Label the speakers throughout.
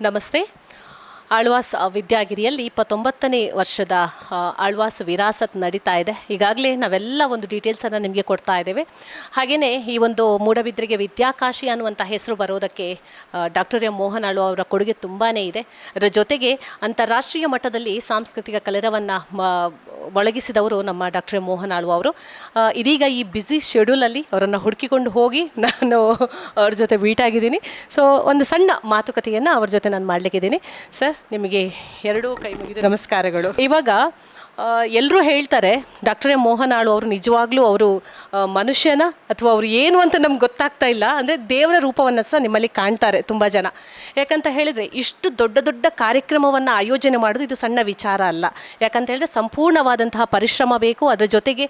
Speaker 1: ನಮಸ್ತೆ. ಆಳ್ವಾಸ್ ವಿದ್ಯಾಗಿರಿಯಲ್ಲಿ ಇಪ್ಪತ್ತೊಂಬತ್ತನೇ ವರ್ಷದ ಆಳ್ವಾಸ್ ವಿರಾಸತ್ ನಡೀತಾ ಇದೆ. ಈಗಾಗಲೇ ನಾವೆಲ್ಲ ಒಂದು ಡೀಟೇಲ್ಸನ್ನು ನಿಮಗೆ ಕೊಡ್ತಾ ಇದ್ದೇವೆ. ಹಾಗೆಯೇ ಈ ಒಂದು ಮೂಡಬಿದ್ರಿಗೆ ವಿದ್ಯಾಕಾಶಿ ಅನ್ನುವಂಥ ಹೆಸರು ಬರೋದಕ್ಕೆ ಡಾಕ್ಟರ್ ಎಂ. ಮೋಹನ್ ಆಳ್ವ ಅವರ ಕೊಡುಗೆ ತುಂಬಾ ಇದೆ. ಅದರ ಜೊತೆಗೆ ಅಂತಾರಾಷ್ಟ್ರೀಯ ಮಟ್ಟದಲ್ಲಿ ಸಾಂಸ್ಕೃತಿಕ ಕಲರವನ್ನು ಒಳಗಿಸಿದವರು ನಮ್ಮ ಡಾಕ್ಟರ್ ಮೋಹನ್ ಆಳ್ವ ಅವರು. ಇದೀಗ ಈ ಬ್ಯುಸಿ ಶೆಡ್ಯೂಲಲ್ಲಿ ಅವರನ್ನು ಹುಡುಕಿಕೊಂಡು ಹೋಗಿ ನಾನು ಅವ್ರ ಜೊತೆ ಮೀಟ್ ಆಗಿದ್ದೀನಿ. ಸೊ ಒಂದು ಸಣ್ಣ ಮಾತುಕತೆಯನ್ನು ಅವ್ರ ಜೊತೆ ನಾನು ಮಾಡಲಿಕ್ಕಿದ್ದೀನಿ. ಸರ್ ನಿಮಗೆ ಎರಡೂ ಕೈ ಮುಗಿದು ನಮಸ್ಕಾರಗಳು. ಇವಾಗ ಎಲ್ಲರೂ ಹೇಳ್ತಾರೆ, ಡಾಕ್ಟರ್ ಎಂ ಮೋಹನ್ ಆಳು ಅವರು ನಿಜವಾಗ್ಲೂ ಅವರು ಮನುಷ್ಯನ ಅಥವಾ ಅವರು ಏನು ಅಂತ ನಮ್ಗೆ ಗೊತ್ತಾಗ್ತಾ ಇಲ್ಲ, ಅಂದರೆ ದೇವರ ರೂಪವನ್ನು ಸಹ ನಿಮ್ಮಲ್ಲಿ ಕಾಣ್ತಾರೆ ತುಂಬ ಜನ. ಯಾಕಂತ ಹೇಳಿದರೆ, ಇಷ್ಟು ದೊಡ್ಡ ದೊಡ್ಡ ಕಾರ್ಯಕ್ರಮವನ್ನು ಆಯೋಜನೆ ಮಾಡೋದು ಇದು ಸಣ್ಣ ವಿಚಾರ ಅಲ್ಲ. ಯಾಕಂತ ಹೇಳಿದ್ರೆ ಸಂಪೂರ್ಣವಾದಂತಹ ಪರಿಶ್ರಮ ಬೇಕು, ಅದರ ಜೊತೆಗೆ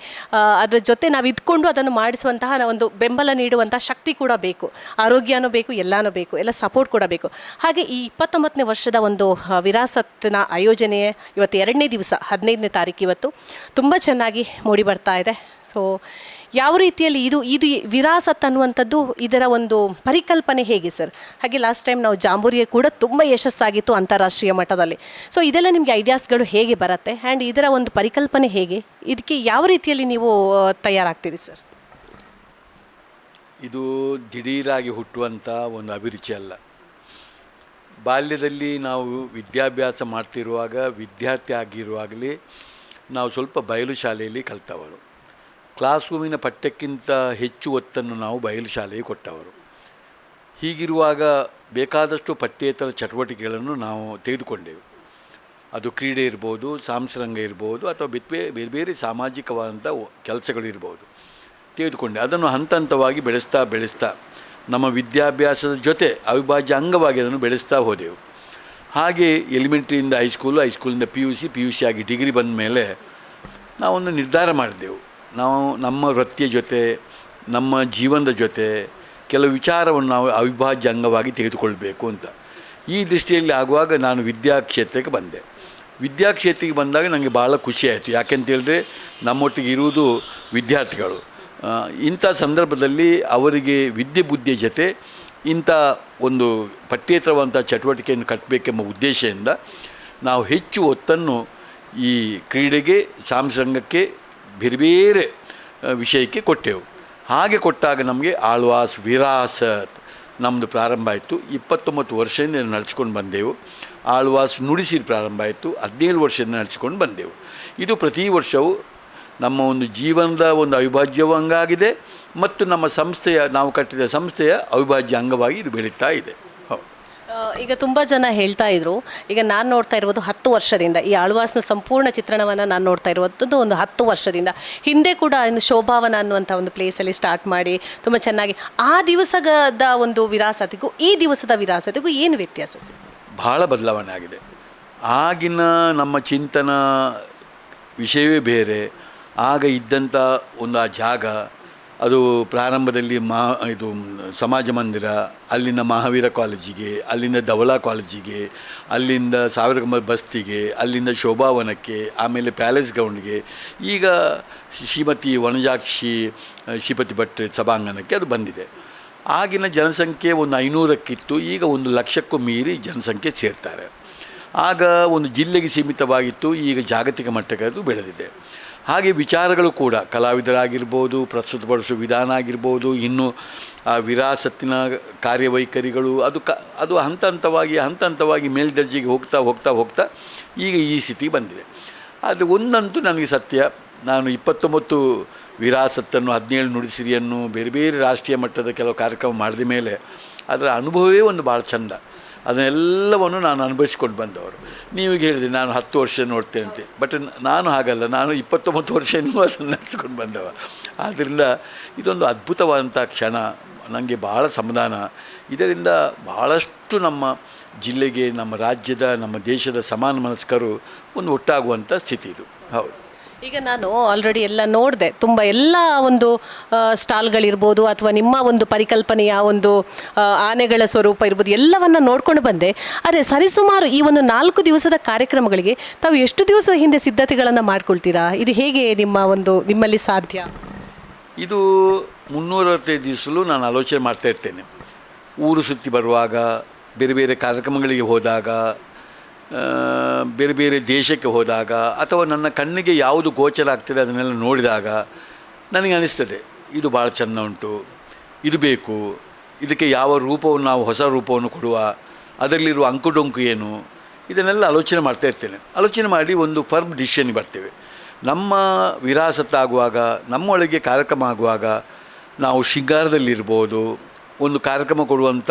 Speaker 1: ಅದರ ಜೊತೆ ನಾವು ಇದ್ಕೊಂಡು ಅದನ್ನು ಮಾಡಿಸುವಂತಹ ಒಂದು ಬೆಂಬಲ ನೀಡುವಂತಹ ಶಕ್ತಿ ಕೂಡ ಬೇಕು. ಆರೋಗ್ಯನೂ ಬೇಕು, ಎಲ್ಲನೂ ಬೇಕು, ಎಲ್ಲ ಸಪೋರ್ಟ್ ಕೂಡ ಬೇಕು. ಹಾಗೆ ಈ ಇಪ್ಪತ್ತೊಂಬತ್ತನೇ ವರ್ಷದ ಒಂದು ವಿರಾಸತ್ತಿನ ಆಯೋಜನೆ ಇವತ್ತು ಎರಡನೇ ದಿವಸ, ಹದಿನೈದನೇ ತಾರೀಕು ಇವತ್ತು. ತುಂಬ ಚೆನ್ನಾಗಿ ಮೂಡಿ ಬರ್ತಾ ಇದೆ. ಸೊ ಯಾವ ರೀತಿಯಲ್ಲಿ ಇದು ಇದು ವಿರಾಸತ್ ಅನ್ನುವಂಥದ್ದು ಇದರ ಒಂದು ಪರಿಕಲ್ಪನೆ ಹೇಗೆ ಸರ್? ಹಾಗೆ ಲಾಸ್ಟ್ ಟೈಮ್ ನಾವು ಜಾಂಬೂರಿಯ ಕೂಡ ತುಂಬ ಯಶಸ್ಸಾಗಿತ್ತು ಅಂತಾರಾಷ್ಟ್ರೀಯ ಮಟ್ಟದಲ್ಲಿ. ಸೊ ಇದೆಲ್ಲ ನಿಮಗೆ ಐಡಿಯಾಸ್ಗಳು ಹೇಗೆ ಬರುತ್ತೆ? ಆ್ಯಂಡ್ ಇದರ ಒಂದು ಪರಿಕಲ್ಪನೆ ಹೇಗೆ? ಇದಕ್ಕೆ ಯಾವ ರೀತಿಯಲ್ಲಿ ನೀವು ತಯಾರಾಗ್ತೀರಿ ಸರ್?
Speaker 2: ಇದು ದಿಢೀರಾಗಿ ಹುಟ್ಟುವಂಥ ಒಂದು ಅಭಿರುಚಿ ಅಲ್ಲ. ಬಾಲ್ಯದಲ್ಲಿ ನಾವು ವಿದ್ಯಾಭ್ಯಾಸ ಮಾಡ್ತಿರುವಾಗ, ವಿದ್ಯಾರ್ಥಿ ಆಗಿರುವಾಗಲೇ ನಾವು ಸ್ವಲ್ಪ ಬಯಲು ಶಾಲೆಯಲ್ಲಿ ಕಲಿತವರು ಕ್ಲಾಸ್ ರೂಮಿನ ಪಠ್ಯಕ್ಕಿಂತ ಹೆಚ್ಚು ಒತ್ತನ್ನು ನಾವು ಬಯಲು ಶಾಲೆಗೆ ಕೊಟ್ಟವರು. ಹೀಗಿರುವಾಗ ಬೇಕಾದಷ್ಟು ಪಠ್ಯೇತರ ಚಟುವಟಿಕೆಗಳನ್ನು ನಾವು ತೆಗೆದುಕೊಂಡೆವು. ಅದು ಕ್ರೀಡೆ ಇರ್ಬೋದು, ಸಾಂಸರಂಗ ಇರ್ಬೋದು, ಅಥವಾ ಬಿತ್ವೆ ಬೇರೆ ಬೇರೆ ಸಾಮಾಜಿಕವಾದಂಥ ಕೆಲಸಗಳಿರ್ಬೋದು ತೆಗೆದುಕೊಂಡೆ. ಅದನ್ನು ಹಂತ ಹಂತವಾಗಿ ಬೆಳೆಸ್ತಾ ಬೆಳೆಸ್ತಾ ನಮ್ಮ ವಿದ್ಯಾಭ್ಯಾಸದ ಜೊತೆ ಅವಿಭಾಜ್ಯ ಅಂಗವಾಗಿ ಅದನ್ನು ಬೆಳೆಸ್ತಾ ಹೋದೆವು. ಹಾಗೆ ಎಲಿಮೆಂಟ್ರಿಯಿಂದ high school ಹೈಸ್ಕೂಲಿಂದ P U C P U C ಆಗಿ ಡಿಗ್ರಿ ಬಂದ ಮೇಲೆ ನಾವೊಂದು ನಿರ್ಧಾರ ಮಾಡಿದೆವು. ನಾವು ನಮ್ಮ ವೃತ್ತಿಯ ಜೊತೆ, ನಮ್ಮ ಜೀವನದ ಜೊತೆ ಕೆಲವು ವಿಚಾರವನ್ನು ನಾವು ಅವಿಭಾಜ್ಯ ಅಂಗವಾಗಿ ತೆಗೆದುಕೊಳ್ಬೇಕು ಅಂತ. ಈ ದೃಷ್ಟಿಯಲ್ಲಿ ಆಗುವಾಗ ನಾನು ವಿದ್ಯಾಕ್ಷೇತ್ರಕ್ಕೆ ಬಂದೆ. ವಿದ್ಯಾಕ್ಷೇತ್ರಕ್ಕೆ ಬಂದಾಗ ನನಗೆ ಭಾಳ ಖುಷಿ ಆಯಿತು. ಯಾಕೆಂತ ಹೇಳಿದ್ರೆ ನಮ್ಮೊಟ್ಟಿಗೆ ಇರುವುದು ವಿದ್ಯಾರ್ಥಿಗಳು. ಇಂಥ ಸಂದರ್ಭದಲ್ಲಿ ಅವರಿಗೆ ವಿದ್ಯೆ ಬುದ್ಧಿಯ ಜೊತೆ ಇಂಥ ಒಂದು ಪಠ್ಯೇತರವಂಥ ಚಟುವಟಿಕೆಯನ್ನು ಕಟ್ಟಬೇಕೆಂಬ ಉದ್ದೇಶದಿಂದ ನಾವು ಹೆಚ್ಚು ಒತ್ತನ್ನು ಈ ಕ್ರೀಡೆಗೆ ಸಾಂಸಂಗಕ್ಕೆ ಬೇರೆ ಬೇರೆ ವಿಷಯಕ್ಕೆ ಕೊಟ್ಟೆವು. ಹಾಗೆ ಕೊಟ್ಟಾಗ ನಮಗೆ ಆಳ್ವಾಸ್, ವಿರಾಸ ನಮ್ಮದು ಪ್ರಾರಂಭ ಆಯಿತು. ಇಪ್ಪತ್ತೊಂಬತ್ತು ವರ್ಷದಿಂದ ನಡೆಸ್ಕೊಂಡು ಬಂದೆವು. ಆಳ್ವಾಸ್ ನುಡಿಸಿದ ಪ್ರಾರಂಭ ಆಯಿತು. ಹದಿನೇಳು ವರ್ಷದಿಂದ ನಡೆಸ್ಕೊಂಡು ಬಂದೆವು. ಇದು ಪ್ರತಿ ವರ್ಷವೂ ನಮ್ಮ ಒಂದು ಜೀವನದ ಒಂದು ಅವಿಭಾಜ್ಯ ಅಂಗಾಗಿದೆ ಮತ್ತು ನಮ್ಮ ಸಂಸ್ಥೆಯ ನಾವು ಕಟ್ಟಿದ ಸಂಸ್ಥೆಯ ಅವಿಭಾಜ್ಯ ಅಂಗವಾಗಿ ಇದು ಬೆಳೀತಾ ಇದೆ. ಹೌದು.
Speaker 1: ಈಗ ತುಂಬ ಜನ ಹೇಳ್ತಾ ಇದ್ರು ಈಗ ನಾನು ನೋಡ್ತಾ ಇರೋದು ಹತ್ತು ವರ್ಷದಿಂದ ಈ ಆಳ್ವಾಸ್ನ ಸಂಪೂರ್ಣ ಚಿತ್ರಣವನ್ನು ನಾನು ನೋಡ್ತಾ ಇರುವಂಥದ್ದು ಒಂದು ಹತ್ತು ವರ್ಷದಿಂದ. ಹಿಂದೆ ಕೂಡ ಒಂದು ಶೋಭಾವನ ಅನ್ನುವಂಥ ಒಂದು ಪ್ಲೇಸಲ್ಲಿ ಸ್ಟಾರ್ಟ್ ಮಾಡಿ ತುಂಬ ಚೆನ್ನಾಗಿ ಆ ದಿವಸದ ಒಂದು ವಿರಾಸತಿಗೂ ಈ ದಿವಸದ ವಿರಾಸತಿಗೂ ಏನು ವ್ಯತ್ಯಾಸ
Speaker 2: ಬಹಳ ಬದಲಾವಣೆ ಆಗಿದೆ. ಆಗಿನ ನಮ್ಮ ಚಿಂತನ ವಿಷಯವೇ ಬೇರೆ ಆಗ ಇದ್ದಂಥ ಒಂದು ಆ ಜಾಗ, ಅದು ಪ್ರಾರಂಭದಲ್ಲಿ ಮಹಾ, ಇದು ಸಮಾಜ ಮಂದಿರ ಅಲ್ಲಿಂದ ಮಹಾವೀರ ಕಾಲೇಜಿಗೆ ಅಲ್ಲಿಂದ ಧವಳಾ ಕಾಲೇಜಿಗೆ, ಅಲ್ಲಿಂದ ಸಾವಿರಕಂಬ ಬಸ್ತಿಗೆ, ಅಲ್ಲಿಂದ ಶೋಭಾವನಕ್ಕೆ, ಆಮೇಲೆ ಪ್ಯಾಲೇಸ್ ಗ್ರೌಂಡ್ಗೆ, ಈಗ ಶ್ರೀಮತಿ ವನಜಾಕ್ಷಿ, ಶ್ರೀಪತಿ ಭಟ್ ಸಭಾಂಗಣಕ್ಕೆ ಅದು ಬಂದಿದೆ. ಆಗಿನ ಜನಸಂಖ್ಯೆ ಒಂದು ಐನೂರಕ್ಕಿತ್ತು, ಈಗ ಒಂದು ಲಕ್ಷಕ್ಕೂ ಮೀರಿ ಜನಸಂಖ್ಯೆ ಸೇರ್ತಾರೆ. ಆಗ ಒಂದು ಜಿಲ್ಲೆಗೆ ಸೀಮಿತವಾಗಿತ್ತು, ಈಗ ಜಾಗತಿಕ ಮಟ್ಟಕ್ಕೆ ಅದು ಬೆಳೆದಿದೆ. ಹಾಗೆ ವಿಚಾರಗಳು ಕೂಡ ಕಲಾವಿದರಾಗಿರ್ಬೋದು ಪ್ರಸ್ತುತಪಡಿಸುವ ವಿಧಾನ ಆಗಿರ್ಬೋದು, ಇನ್ನು ಆ ವಿರಾಸತ್ತಿನ ಕಾರ್ಯವೈಖರಿಗಳು, ಅದು ಕ, ಅದು ಹಂತ ಹಂತವಾಗಿ ಹಂತ ಹಂತವಾಗಿ ಮೇಲ್ದರ್ಜೆಗೆ ಹೋಗ್ತಾ ಹೋಗ್ತಾ ಹೋಗ್ತಾ ಈಗ ಈ ಸ್ಥಿತಿ ಬಂದಿದೆ. ಆದರೆ ಒಂದಂತೂ ನನಗೆ ಸತ್ಯ, ನಾನು ಇಪ್ಪತ್ತೊಂಬತ್ತು ವಿರಾಸತ್ತನ್ನು, ಹದಿನೇಳು ನುಡಿಸಿರಿಯನ್ನು, ಬೇರೆ ಬೇರೆ ರಾಷ್ಟ್ರೀಯ ಮಟ್ಟದ ಕೆಲವು ಕಾರ್ಯಕ್ರಮ ಮಾಡಿದ ಮೇಲೆ ಅದರ ಅನುಭವವೇ ಒಂದು ಭಾಳ ಚಂದ. ಅದನ್ನೆಲ್ಲವನ್ನು ನಾನು ಅನುಭವಿಸ್ಕೊಂಡು ಬಂದವರು. ನೀವು ಹೇಳಿದೆ ನಾನು ಹತ್ತು ವರ್ಷ ನೋಡ್ತೇನೆ ಅಂತ. ಬಟ್ ನಾನು ಹಾಗಲ್ಲ, ನಾನು ಇಪ್ಪತ್ತೊಂಬತ್ತು ವರ್ಷ ಇನ್ನೂ ಅದನ್ನು ನಡೆಸ್ಕೊಂಡು ಬಂದವ. ಆದ್ದರಿಂದ ಇದೊಂದು ಅದ್ಭುತವಾದಂಥ ಕ್ಷಣ ನನಗೆ ಭಾಳ ಸಮಾಧಾನ. ಇದರಿಂದ ಭಾಳಷ್ಟು ನಮ್ಮ ಜಿಲ್ಲೆಗೆ, ನಮ್ಮ ರಾಜ್ಯದ, ನಮ್ಮ ದೇಶದ ಸಮಾನ ಮನಸ್ಕರು ಒಂದು ಒಟ್ಟಾಗುವಂಥ ಸ್ಥಿತಿ ಇದು. ಹೌದು.
Speaker 1: ಈಗ ನಾನು ಆಲ್ರೆಡಿ ಎಲ್ಲ ನೋಡಿದೆ. ತುಂಬ ಎಲ್ಲ ಒಂದು ಸ್ಟಾಲ್ಗಳಿರ್ಬೋದು ಅಥವಾ ನಿಮ್ಮ ಒಂದು ಪರಿಕಲ್ಪನೆಯ ಒಂದು ಆನೆಗಳ ಸ್ವರೂಪ ಇರ್ಬೋದು, ಎಲ್ಲವನ್ನ ನೋಡ್ಕೊಂಡು ಬಂದೆ. ಆದರೆ ಸರಿಸುಮಾರು ಈ ಒಂದು ನಾಲ್ಕು ದಿವಸದ ಕಾರ್ಯಕ್ರಮಗಳಿಗೆ ತಾವು ಎಷ್ಟು ದಿವಸದ ಹಿಂದೆ ಸಿದ್ಧತೆಗಳನ್ನು ಮಾಡ್ಕೊಳ್ತೀರಾ? ಇದು ಹೇಗೆ ನಿಮ್ಮ ಒಂದು, ನಿಮ್ಮಲ್ಲಿ ಸಾಧ್ಯ?
Speaker 2: ಇದು ಮುನ್ನೂರವತ್ತೈದು ದಿವಸಲೂ ನಾನು ಆಲೋಚನೆ ಮಾಡ್ತಾ ಇರ್ತೇನೆ. ಊರು ಸುತ್ತಿ ಬರುವಾಗ, ಬೇರೆ ಬೇರೆ ಕಾರ್ಯಕ್ರಮಗಳಿಗೆ ಹೋದಾಗ ಬೇರೆ ಬೇರೆ ದೇಶಕ್ಕೆ ಹೋದಾಗ ಅಥವಾ ನನ್ನ ಕಣ್ಣಿಗೆ ಯಾವುದು ಗೋಚರ ಆಗ್ತದೆ ಅದನ್ನೆಲ್ಲ ನೋಡಿದಾಗ ನನಗೆ ಅನಿಸ್ತದೆ, ಇದು ಭಾಳ ಚೆಂದ ಉಂಟು, ಇದು ಬೇಕು, ಇದಕ್ಕೆ ಯಾವ ರೂಪವನ್ನು ನಾವು ಹೊಸ ರೂಪವನ್ನು ಕೊಡುವ, ಅದರಲ್ಲಿರುವ ಅಂಕುಡೊಂಕು ಏನು, ಇದನ್ನೆಲ್ಲ ಆಲೋಚನೆ ಮಾಡ್ತಾ ಇರ್ತೇನೆ. ಆಲೋಚನೆ ಮಾಡಿ ಒಂದು ಫರ್ಮ್ ಡಿಸಿಷನ್ಗೆ ಬರ್ತೇವೆ. ನಮ್ಮ ವಿರಾಸತ್ತಾಗುವಾಗ ನಮ್ಮೊಳಗೆ ಕಾರ್ಯಕ್ರಮ ಆಗುವಾಗ ನಾವು ಶೃಂಗಾರದಲ್ಲಿರ್ಬೋದು, ಒಂದು ಕಾರ್ಯಕ್ರಮ ಕೊಡುವಂಥ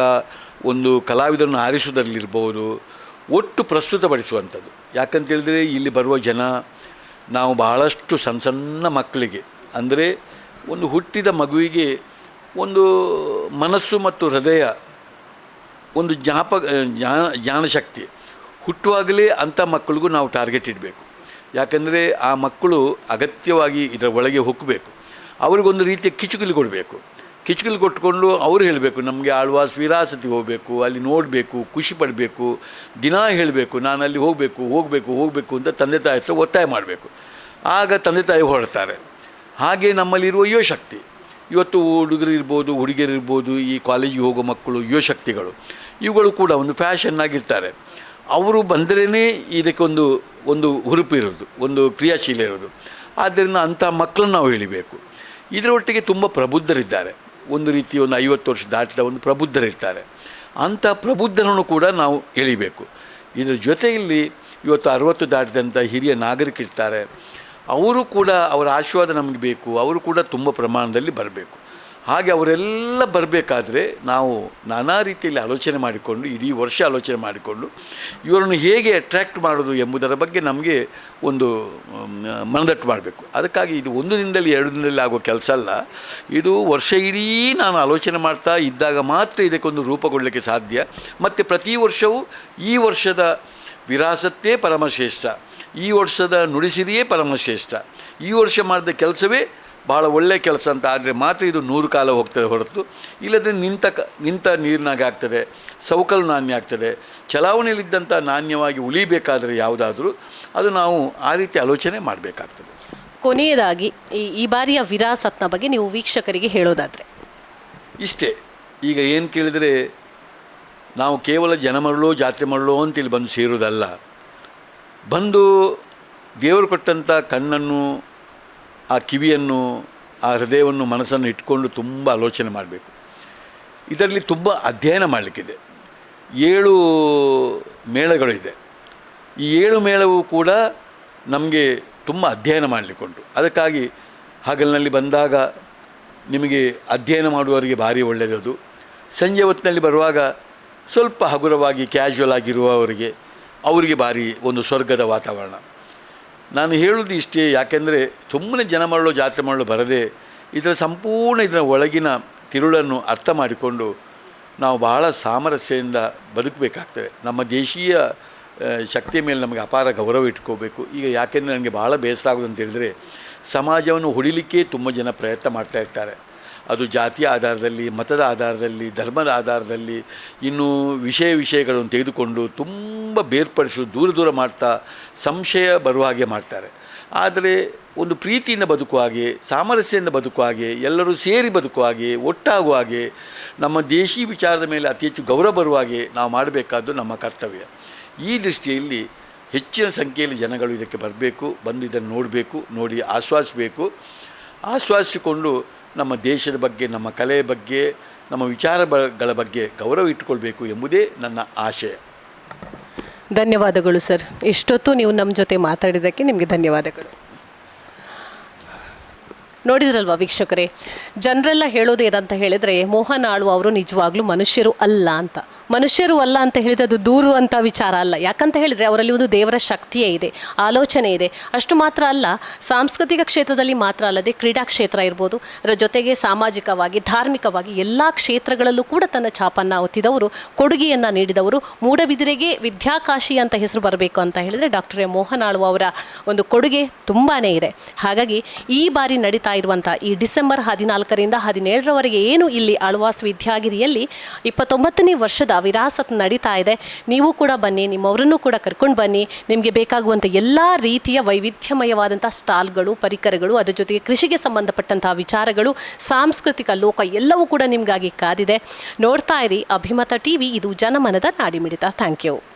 Speaker 2: ಒಂದು ಕಲಾವಿದರನ್ನು ಆರಿಸುವುದರಲ್ಲಿರ್ಬೋದು ಒಟ್ಟು ಪ್ರಸ್ತುತಪಡಿಸುವಂಥದ್ದು. ಯಾಕಂತೇಳಿದರೆ ಇಲ್ಲಿ ಬರುವ ಜನ ನಾವು ಬಹಳಷ್ಟು ಸಣ್ಣ ಸಣ್ಣ ಮಕ್ಕಳಿಗೆ, ಅಂದರೆ ಒಂದು ಹುಟ್ಟಿದ ಮಗುವಿಗೆ ಒಂದು ಮನಸ್ಸು ಮತ್ತು ಹೃದಯ ಒಂದು ಜ್ಞಾಪಕ ಜ್ಞಾನ ಜ್ಞಾನಶಕ್ತಿ ಹುಟ್ಟುವಾಗಲೇ ಅಂಥ ಮಕ್ಕಳಿಗೂ ನಾವು ಟಾರ್ಗೆಟ್ ಇಡಬೇಕು. ಯಾಕಂದರೆ ಆ ಮಕ್ಕಳು ಅಗತ್ಯವಾಗಿ ಇದರ ಒಳಗೆ ಹೊಕ್ಕಬೇಕು ಅವ್ರಿಗೊಂದು ರೀತಿಯ ಕಿಚುಕಲಿ ಕೊಡಬೇಕು. ಕಿಚುಕಲಿ ಕೊಟ್ಕೊಂಡು ಅವರು ಹೇಳಬೇಕು, ನಮಗೆ ಆಳ್ವಾಸ್ ವಿರಾಸತಿಗೆ ಹೋಗಬೇಕು, ಅಲ್ಲಿ ನೋಡಬೇಕು, ಖುಷಿ ಪಡಬೇಕು, ದಿನ ಹೇಳಬೇಕು ನಾನು ಅಲ್ಲಿ ಹೋಗಬೇಕು ಹೋಗಬೇಕು ಹೋಗಬೇಕು ಅಂತ ತಂದೆ ತಾಯಿ ಹತ್ರ ಒತ್ತಾಯ ಮಾಡಬೇಕು. ಆಗ ತಂದೆ ತಾಯಿ ಹೊರಡ್ತಾರೆ. ಹಾಗೆ ನಮ್ಮಲ್ಲಿರುವ ಯುವಶಕ್ತಿ ಇವತ್ತು ಹುಡುಗರು ಇರ್ಬೋದು ಹುಡುಗಿಯರಿರ್ಬೋದು ಈ ಕಾಲೇಜಿಗೆ ಹೋಗೋ ಮಕ್ಕಳು ಯುವಶಕ್ತಿಗಳು ಇವುಗಳು ಕೂಡ ಒಂದು ಫ್ಯಾಷನ್ ಆಗಿರ್ತಾರೆ. ಅವರು ಬಂದರೇ ಇದಕ್ಕೊಂದು ಒಂದು ಹುರುಪು ಇರೋದು, ಒಂದು ಕ್ರಿಯಾಶೀಲ ಇರೋದು. ಆದ್ದರಿಂದ ಅಂಥ ಮಕ್ಕಳನ್ನು ನಾವು ಹೇಳಿಬೇಕು. ಇದರೊಟ್ಟಿಗೆ ತುಂಬ ಪ್ರಬುದ್ಧರಿದ್ದಾರೆ. ಒಂದು ರೀತಿ ಒಂದು ಐವತ್ತು ವರ್ಷ ದಾಟಿದ ಒಂದು ಪ್ರಬುದ್ಧರಿರ್ತಾರೆ. ಅಂಥ ಪ್ರಬುದ್ಧರನ್ನು ಕೂಡ ನಾವು ಎಳಿಬೇಕು. ಇದರ ಜೊತೆಯಲ್ಲಿ ಇವತ್ತು ಅರವತ್ತು ದಾಟಿದಂಥ ಹಿರಿಯ ನಾಗರಿಕರಿರ್ತಾರೆ. ಅವರು ಕೂಡ ಅವರ ಆಶೀರ್ವಾದ ನಮಗೆ ಬೇಕು. ಅವರು ಕೂಡ ತುಂಬ ಪ್ರಮಾಣದಲ್ಲಿ ಬರಬೇಕು. ಹಾಗೆ ಅವರೆಲ್ಲ ಬರಬೇಕಾದ್ರೆ ನಾವು ನಾನಾ ರೀತಿಯಲ್ಲಿ ಆಲೋಚನೆ ಮಾಡಿಕೊಂಡು, ಇಡೀ ವರ್ಷ ಆಲೋಚನೆ ಮಾಡಿಕೊಂಡು, ಇವರನ್ನು ಹೇಗೆ ಅಟ್ರ್ಯಾಕ್ಟ್ ಮಾಡೋದು ಎಂಬುದರ ಬಗ್ಗೆ ನಮಗೆ ಒಂದು ಮನದಟ್ಟು ಮಾಡಬೇಕು. ಅದಕ್ಕಾಗಿ ಇದು ಒಂದು ದಿನದಲ್ಲಿ, ಎರಡು ದಿನದಲ್ಲಿ ಆಗೋ ಕೆಲಸ ಅಲ್ಲ. ಇದು ವರ್ಷ ಇಡೀ ನಾನು ಆಲೋಚನೆ ಮಾಡ್ತಾ ಇದ್ದಾಗ ಮಾತ್ರ ಇದಕ್ಕೊಂದು ರೂಪುಗೊಳ್ಳಲಿಕ್ಕೆ ಸಾಧ್ಯ. ಮತ್ತು ಪ್ರತಿ ವರ್ಷವೂ ಈ ವರ್ಷದ ವಿರಾಸತ್ತೇ ಪರಮಶ್ರೇಷ್ಠ. ಈ ವರ್ಷದ ನುಡಿಸಿರಿಯೇ ಪರಮಶ್ರೇಷ್ಠ. ಈ ವರ್ಷ ಮಾಡಿದ ಕೆಲಸವೇ ಭಾಳ ಒಳ್ಳೆಯ ಕೆಲಸ ಅಂತ ಆದರೆ ಮಾತ್ರ ಇದು ನೂರು ಕಾಲ ಹೋಗ್ತದೆ ಹೊರತು. ಇಲ್ಲದ್ರೆ ನಿಂತ ಕ ನಿಂತ ನೀರಿನಾಗ ಆಗ್ತದೆ ಸೌಕಲ್ ನಾಣ್ಯ ಆಗ್ತದೆ. ಚಲಾವಣೆಯಲ್ಲಿದ್ದಂಥ ನಾಣ್ಯವಾಗಿ ಉಳಿಬೇಕಾದರೆ ಯಾವುದಾದರೂ ಅದು ನಾವು ಆ ರೀತಿ ಆಲೋಚನೆ ಮಾಡಬೇಕಾಗ್ತದೆ.
Speaker 1: ಕೊನೆಯದಾಗಿ ಈ ಈ ಬಾರಿಯ ವಿರಾಸತ್ನ ಬಗ್ಗೆ ನೀವು ವೀಕ್ಷಕರಿಗೆ ಹೇಳೋದಾದರೆ.
Speaker 2: ಇಷ್ಟೇ ಈಗ ಏನು ಕೇಳಿದರೆ ನಾವು ಕೇವಲ ಜನ ಮರಳು ಜಾತ್ರೆ ಮರಳು ಅಂತೇಳಿ ಬಂದು ಸೇರೋದಲ್ಲ ಬಂದು ದೇವರು ಕೊಟ್ಟಂಥ ಕಣ್ಣನ್ನು ಆ ಕಿವಿಯನ್ನು, ಆ ಹೃದಯವನ್ನು, ಮನಸ್ಸನ್ನು ಇಟ್ಕೊಂಡು ತುಂಬ ಆಲೋಚನೆ ಮಾಡಬೇಕು. ಇದರಲ್ಲಿ ತುಂಬ ಅಧ್ಯಯನ ಮಾಡಲಿಕ್ಕಿದೆ. ಏಳು ಮೇಳಗಳಿದೆ. ಈ ಏಳು ಮೇಳವು ಕೂಡ ನಮಗೆ ತುಂಬ ಅಧ್ಯಯನ ಮಾಡಲಿಕ್ಕುಂಟು. ಅದಕ್ಕಾಗಿ ಹಗಲಿನಲ್ಲಿ ಬಂದಾಗ ನಿಮಗೆ ಅಧ್ಯಯನ ಮಾಡುವವರಿಗೆ ಭಾರಿ ಒಳ್ಳೆಯದು ಸಂಜೆ ಹೊತ್ತಿನಲ್ಲಿ ಬರುವಾಗ ಸ್ವಲ್ಪ ಹಗುರವಾಗಿ ಕ್ಯಾಶುವಲ್ ಆಗಿರುವವರಿಗೆ ಅವರಿಗೆ ಭಾರಿ ಒಂದು ಸ್ವರ್ಗದ ವಾತಾವರಣ. ನಾನು ಹೇಳುವುದು ಇಷ್ಟೇ, ಯಾಕೆಂದರೆ ತುಂಬನೇ ಜನ ಮಾಡಲು ಜಾತ್ರೆ ಮಾಡಲು ಬರದೆ ಇದರ ಸಂಪೂರ್ಣ ಇದರ ಒಳಗಿನ ತಿರುಳನ್ನು ಅರ್ಥ ಮಾಡಿಕೊಂಡು ನಾವು ಬಹಳ ಸಾಮರಸ್ಯದಿಂದ ಬದುಕಬೇಕಾಗ್ತದೆ. ನಮ್ಮ ದೇಶೀಯ ಶಕ್ತಿಯ ಮೇಲೆ ನಮಗೆ ಅಪಾರ ಗೌರವ ಇಟ್ಕೋಬೇಕು. ಈಗ ಯಾಕೆಂದರೆ ನನಗೆ ಭಾಳ ಬೇಸರ ಆಗೋದು ಅಂತ ಹೇಳಿದರೆ, ಸಮಾಜವನ್ನು ಹೊಡಿಲಿಕ್ಕೆ ತುಂಬ ಜನ ಪ್ರಯತ್ನ ಮಾಡ್ತಾ ಇರ್ತಾರೆ. ಅದು ಜಾತಿಯ ಆಧಾರದಲ್ಲಿ, ಮತದ ಆಧಾರದಲ್ಲಿ, ಧರ್ಮದ ಆಧಾರದಲ್ಲಿ ಇನ್ನೂ ವಿಷಯ ವಿಷಯಗಳನ್ನು ತೆಗೆದುಕೊಂಡು ತುಂಬ ಬೇರ್ಪಡಿಸಿ, ದೂರ ದೂರ ಮಾಡ್ತಾ ಸಂಶಯ ಬರುವ ಹಾಗೆ ಮಾಡ್ತಾರೆ. ಆದರೆ ಒಂದು ಪ್ರೀತಿಯಿಂದ ಬದುಕುವ ಹಾಗೆ, ಸಾಮರಸ್ಯದಿಂದ ಬದುಕುವ ಹಾಗೆ, ಎಲ್ಲರೂ ಸೇರಿ ಬದುಕುವ ಹಾಗೆ, ಒಟ್ಟಾಗುವ ಹಾಗೆ, ನಮ್ಮ ದೇಶಿ ವಿಚಾರದ ಮೇಲೆ ಅತಿ ಹೆಚ್ಚು ಗೌರವ ಬರುವ ಹಾಗೆ ನಾವು ಮಾಡಬೇಕಾದ್ದು ನಮ್ಮ ಕರ್ತವ್ಯ. ಈ ದೃಷ್ಟಿಯಲ್ಲಿ ಹೆಚ್ಚಿನ ಸಂಖ್ಯೆಯಲ್ಲಿ ಜನಗಳು ಇದಕ್ಕೆ ಬರಬೇಕು, ಬಂದು ಇದನ್ನು ನೋಡಬೇಕು, ನೋಡಿ ಆಸ್ವಾದಿಸಬೇಕು ಆಸ್ವಾದಿಸಿಕೊಂಡು ನಮ್ಮ ದೇಶದ ಬಗ್ಗೆ, ನಮ್ಮ ಕಲೆಯ ಬಗ್ಗೆ, ನಮ್ಮ ವಿಚಾರಗಳ ಬಗ್ಗೆ ಗೌರವ ಇಟ್ಟುಕೊಳ್ಬೇಕು ಎಂಬುದೇ ನನ್ನ ಆಶಯ
Speaker 1: ಧನ್ಯವಾದಗಳು ಸರ್. ಇಷ್ಟೊತ್ತು ನೀವು ನಮ್ಮ ಜೊತೆ ಮಾತಾಡಿದ್ದಕ್ಕೆ ನಿಮಗೆ ಧನ್ಯವಾದಗಳು. ನೋಡಿದ್ರಲ್ವಾ ವೀಕ್ಷಕರೇ? ಜನರೆಲ್ಲ ಹೇಳೋದು ಏನಂತ ಹೇಳಿದರೆ, ಮೋಹನ್ ಆಳ್ವ ಅವರು ನಿಜವಾಗ್ಲೂ ಮನುಷ್ಯರು ಅಲ್ಲ ಅಂತ. ಮನುಷ್ಯರು ಅಲ್ಲ ಅಂತ ಹೇಳಿದ್ರೆ ಅದು ದೂರು ಅಂತ ವಿಚಾರ ಅಲ್ಲ. ಯಾಕಂತ ಹೇಳಿದರೆ ಅವರಲ್ಲಿ ಒಂದು ದೇವರ ಶಕ್ತಿಯೇ ಇದೆ, ಆಲೋಚನೆ ಇದೆ. ಅಷ್ಟು ಮಾತ್ರ ಅಲ್ಲ, ಸಾಂಸ್ಕೃತಿಕ ಕ್ಷೇತ್ರದಲ್ಲಿ ಮಾತ್ರ ಅಲ್ಲದೆ ಕ್ರೀಡಾ ಕ್ಷೇತ್ರ ಇರ್ಬೋದು, ಅದರ ಜೊತೆಗೆ ಸಾಮಾಜಿಕವಾಗಿ, ಧಾರ್ಮಿಕವಾಗಿ ಎಲ್ಲ ಕ್ಷೇತ್ರಗಳಲ್ಲೂ ಕೂಡ ತನ್ನ ಛಾಪನ್ನು ಒತ್ತಿದವರು, ಕೊಡುಗೆಯನ್ನು ನೀಡಿದವರು. ಮೂಡಬಿದಿರೆಗೆ ವಿದ್ಯಾಕಾಶಿ ಅಂತ ಹೆಸರು ಬರಬೇಕು ಅಂತ ಹೇಳಿದರೆ ಡಾಕ್ಟರ್ ಎ ಮೋಹನ್ ಆಳ್ವ ಅವರ ಒಂದು ಕೊಡುಗೆ ತುಂಬಾ ಇದೆ. ಹಾಗಾಗಿ ಈ ಬಾರಿ ನಡೀತಾ ಇರುವಂಥ ಈ ಡಿಸೆಂಬರ್ ಹದಿನಾಲ್ಕರಿಂದ ಹದಿನೇಳರವರೆಗೆ ಏನು ಇಲ್ಲಿ ಆಳ್ವಾಸ್ ವಿದ್ಯಾಗಿರಿಯಲ್ಲಿ ಇಪ್ಪತ್ತೊಂಬತ್ತನೇ ವರ್ಷದ ವಿರಾಸತ್ ನಡೀತಾ ಇದೆ. ನೀವು ಕೂಡ ಬನ್ನಿ, ನಿಮ್ಮವರನ್ನು ಕೂಡ ಕರ್ಕೊಂಡು ಬನ್ನಿ. ನಿಮಗೆ ಬೇಕಾಗುವಂಥ ಎಲ್ಲ ರೀತಿಯ ವೈವಿಧ್ಯಮಯವಾದಂಥ ಸ್ಟಾಲ್ಗಳು, ಪರಿಕರಗಳು, ಅದರ ಜೊತೆಗೆ ಕೃಷಿಗೆ ಸಂಬಂಧಪಟ್ಟಂತಹ ವಿಚಾರಗಳು, ಸಾಂಸ್ಕೃತಿಕ ಲೋಕ ಎಲ್ಲವೂ ಕೂಡ ನಿಮಗಾಗಿ ಕಾದಿದೆ. ನೋಡ್ತಾ ಇರಿ, ಅಭಿಮತ ಟಿ ವಿ ಇದು ಜನಮನದ ನಾಡಿಮಿಡಿತ. Thank you.